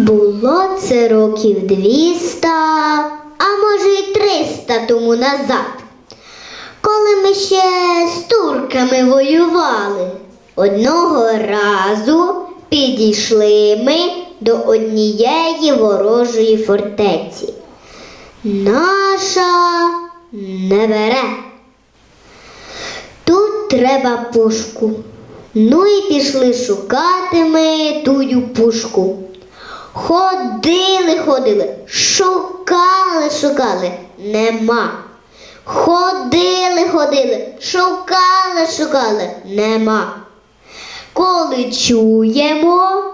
Було це років двіста, а може й триста тому назад, коли ми ще з турками воювали. Одного разу підійшли ми до однієї ворожої фортеці. Наша не бере. Тут треба пушку. Ну і пішли шукати ми тую пушку. Ходили, ходили, шукали, шукали, нема. Ходили, ходили, шукали, шукали, нема. Коли чуємо,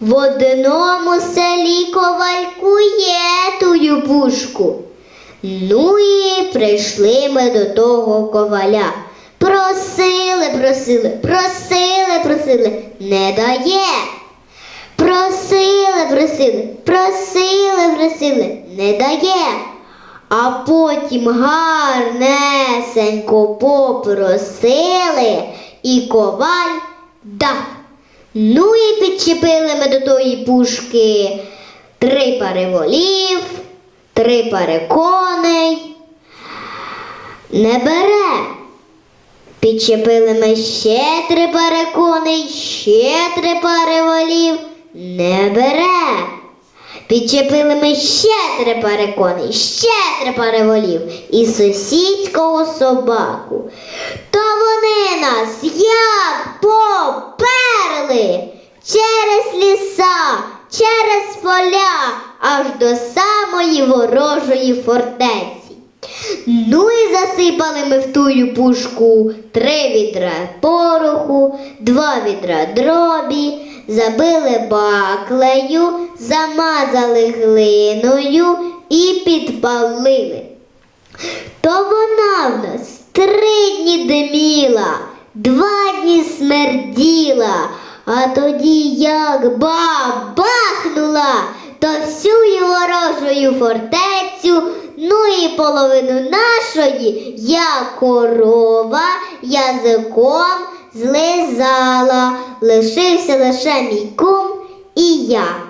в одному селі ковалькує тую пушку. Ну і прийшли ми до того коваля. Просили, просили, просили, просили, не дає. Просили, просили, просили, не дає. А потім гарнесенько попросили, і коваль дав. Ну і підчепили ми до тої пушки три пари волів, три пари коней. Не бере. Підчепили ми ще три пари коней, ще три пари волів. Не бере. Підчепили ми ще три пари коней, ще три пари волів і сусідського собаку. То вони нас як поперли через ліса, через поля, аж до самої ворожої фортеці. Ну і засипали ми в тую пушку три відра пороху, два відра дробі, забили баклею, замазали глиною і підпалили. То вона в нас три дні диміла, два дні смерділа, а тоді як бабахнула, то всю ворожою фортецю, ну і половину нашої, я корова язиком злизала, лишився лише мій кум і я.